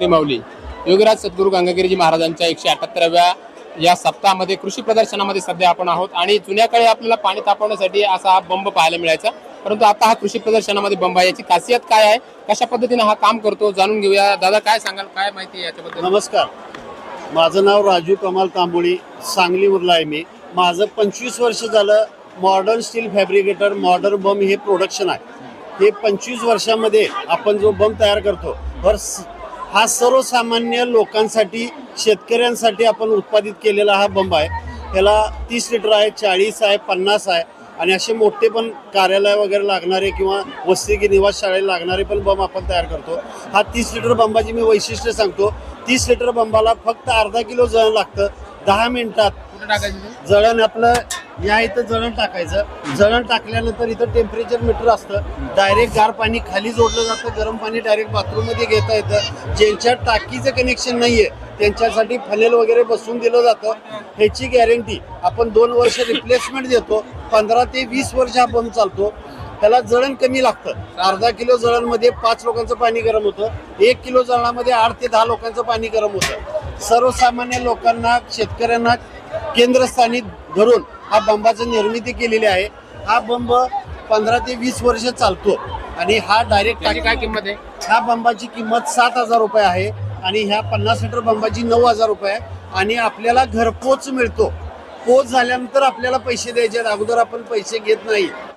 माऊली. योगीराज सद्गुरू गंगागिरीजी महाराजांच्या एकशे अठ्याहत्तराव्या या सप्ताहामध्ये कृषी प्रदर्शनामध्ये सध्या आपण आहोत आणि जुन्या काळी आपल्याला पाणी तापवण्यासाठी असा हा बंब पाहायला मिळायचा. परंतु आता हा कृषी प्रदर्शनामध्ये बंब आहे. याची खासियत काय आहे? कशा पद्धतीने हा काम करतो? जाणून घेऊया. दादा काय सांगाल? काय माहिती आहे याच्याबद्दल? नमस्कार. माझं नाव राजू कमाल तांबोळी. सांगलीवरला आहे मी. माझं पंचवीस वर्ष झालं मॉडर्न स्टील फॅब्रिकेटर मॉडर्न बम हे प्रोडक्शन आहे. हे पंचवीस वर्षामध्ये आपण जो बम तयार करतो हर हा सर्वसामान्य लोकांसाठी शेतकऱ्यांसाठी आपण उत्पादित केलेला हा बंब आहे. त्याला तीस लिटर आहे चाळीस आहे पन्नास आहे. आणि असे मोठे पण कार्यालय वगैरे लागणारे किंवा वसती की निवास शाळेला लागणारे पण बंब आपण तयार करतो. हा तीस लिटर बंबाची मी वैशिष्ट्य सांगतो. तीस लिटर बंबाला फक्त अर्धा किलो जळण लागतं. दहा मिनिटात? जळण आपलं या इथं जळण टाकायचं. जळण टाकल्यानंतर इथं टेम्परेचर मीटर असतं. डायरेक्ट गार पाणी खाली जोडलं जातं गरम पाणी डायरेक्ट बाथरूममध्ये घेता येतं. ज्यांच्या टाकीचं कनेक्शन नाही आहे त्यांच्यासाठी फनेल वगैरे बसवून दिलं जातं. ह्याची गॅरंटी आपण दोन वर्ष रिप्लेसमेंट देतो पंधरा ते वीस वर्ष हा पंप चालतो. त्याला जळण कमी लागतं. अर्धा किलो जळणमध्ये पाच लोकांचं पाणी गरम होतं. एक किलो जळणामध्ये आठ ते दहा लोकांचं पाणी गरम होतं. सर्वसामान्य लोकांना शेतकऱ्यांना केंद्रस्थानी धरून हा बंबाची निर्मिती केलेली आहे. हा बंब पंधरा ते वीस वर्ष चालतो. आणि हा डायरेक्ट त्याची काय किंमत आहे? ह्या बंबाची किंमत सात हजार रुपये आहे. आणि ह्या पन्नास लिटर बंबाची नऊ हजार रुपये आहे. आणि आपल्याला घरपोच मिळतो. पोच झाल्यानंतर आपल्याला पैसे द्यायचे आहेत. अगोदर आपण पैसे घेत नाही.